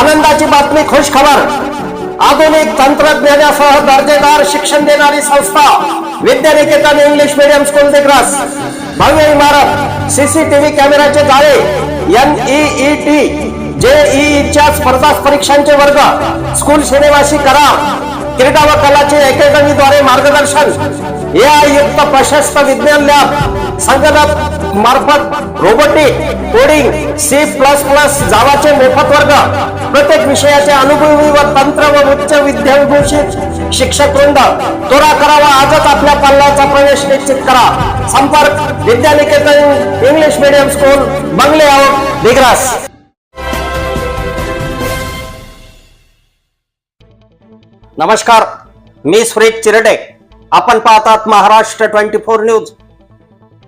आनंदाची बातमी खुश खबर. आधुनिक तंत्रज्ञानासह दर्जेदार शिक्षण देणारी संस्था Vidyaniketan English medium school Digras भव्य इमारत सीसीटीव्ही कॅमेराचे जाळे एन ई टी जेईच्या स्पर्धा परीक्षांचे वर्ग स्कूल सिनेमाशी करार क्रीडा व कलाचे अकॅडमीद्वारे मार्गदर्शन. ए युक्त प्रशस्त विज्ञान लॅब संगणक मार्फत robotic coding C plus plus जावाचे मोफत वर्ग प्रत्येक विषयाचे अनुभवी व तंत्र व उच्च विद्याभूषित शिक्षक वृंद तोरा करावा आजच आपल्या पल्ल्याचा प्रवेश निश्चित करा. संपर्क विद्यानिकेतन इंग्लिश मीडियम स्कूल बंगले आउट दिग्रास. नमस्कार मी सुरेश चिरडे. आपण पाहतात महाराष्ट्र ट्वेंटी फोर न्यूज.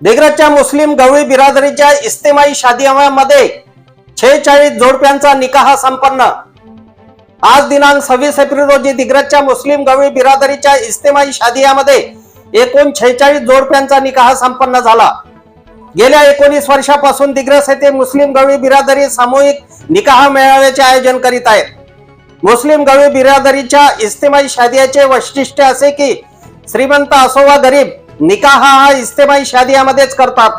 दिग्रजच्या मुस्लिम गवळी बिरादरीच्या इस्तेमाई शादियामध्ये छेचाळीस जोडप्यांचा निकाह संपन्न. आज दिनांक सव्वीस एप्रिल रोजी दिग्रजच्या मुस्लिम गवळी बिरादरीच्या इस्तेमाई शादियामध्ये एकूण छेचाळीस जोडप्यांचा निकाह संपन्न झाला. गेल्या एकोणीस वर्षापासून दिग्रस येथे मुस्लिम गवळी बिरादरी सामूहिक निकाह मेळाव्याचे आयोजन करीत आहेत. मुस्लिम गवी बिरादरीच्या इस्तेमाई शादियाचे वैशिष्ट्य असे की श्रीमंत असो वा गरीब निकाह हा इस्तेमाई शादियामध्येच करतात.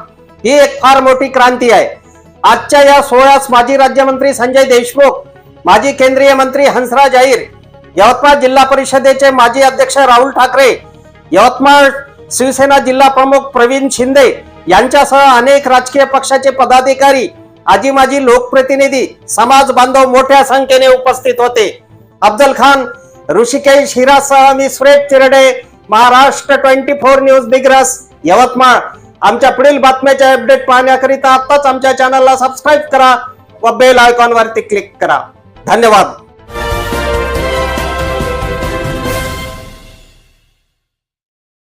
ही एक फार मोठी क्रांती आहे. आजच्या या सोहळ्यास माजी राज्यमंत्री संजय देशमुख माजी केंद्रीय मंत्री हंसराज अहिर यवतमाळ जिल्हा परिषदेचे माजी अध्यक्ष राहुल ठाकरे यवतमाळ शिवसेना जिल्हा प्रमुख प्रवीण शिंदे यांच्यासह अनेक राजकीय पक्षाचे पदाधिकारी आजी माजी लोकप्रतिनिधी समाज बांधव मोठ्या संख्येने उपस्थित होते. अफजल खान ऋषिकेश हिरासह मी Suresh Chirde Maharashtra twenty four news Digras Yavatmal. आमच्या पुढील बातम्याचे अपडेट पाहण्याकरिता आत्ताच आमच्या चॅनलला सबस्क्राईब करा व बेल आयकॉन वरती क्लिक करा. धन्यवाद.